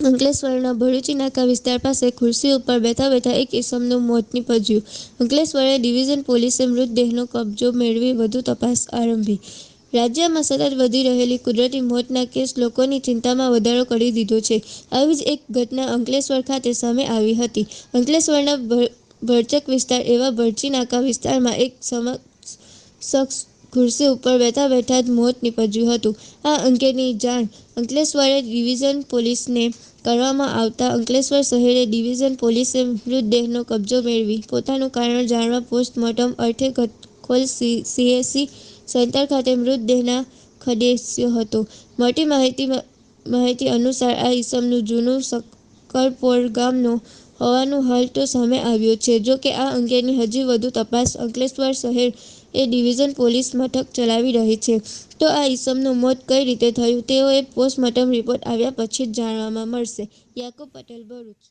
અંકલેશ્વરના ભરૂચી નાકા વિસ્તાર પાસે ખુરશી ઉપર બેઠા બેઠા એક ઇસમનું મોત નીપજ્યું. અંકલેશ્વરે ડિવિઝન પોલીસે મૃતદેહનો કબજો મેળવી વધુ તપાસ આરંભી. રાજ્યમાં સતત વધી રહેલી કુદરતી મોતના કેસ લોકોની ચિંતામાં વધારો કરી દીધો છે. આવી જ એક ઘટના અંકલેશ્વર ખાતે સામે આવી હતી. અંકલેશ્વરના ભરચક વિસ્તાર એવા ભરચી નાકા વિસ્તારમાં એક શખ્સ ખુરશી ઉપર બેઠા બેઠા જ મોત નીપજ્યું હતું. આ અંગેની જાણ અંકલેશ્વરે ડિવિઝન પોલીસને કરવામાં આવતા અંકલેશ્વર શહેરે ડિવિઝન પોલીસે મૃતદેહનો કબજો મેળવી. પોતાનું કારણ જાણવા પોસ્ટમોર્ટમ અર્થે ખોલ સીએસસી સેન્ટર ખાતે મૃતદેહના ખદેશ્યો હતો. મળતી માહિતી માહિતી અનુસાર આ ઈસમનું જૂનું સક્કરપોર ગામનો હોવાનું હાલ તો સામે આવ્યું છે. જોકે આ અંગેની હજી વધુ તપાસ અંકલેશ્વર શહેર એ ડિવિઝન પોલીસ મથક ચલાવી રહી છે. તો આ ઈસમનું મોત કઈ રીતે થયું તેઓ પોસ્ટમોર્ટમ રિપોર્ટ આવ્યા પછી જ જાણવામાં મળશે. યાકુબ પટેલ ભરૂચ.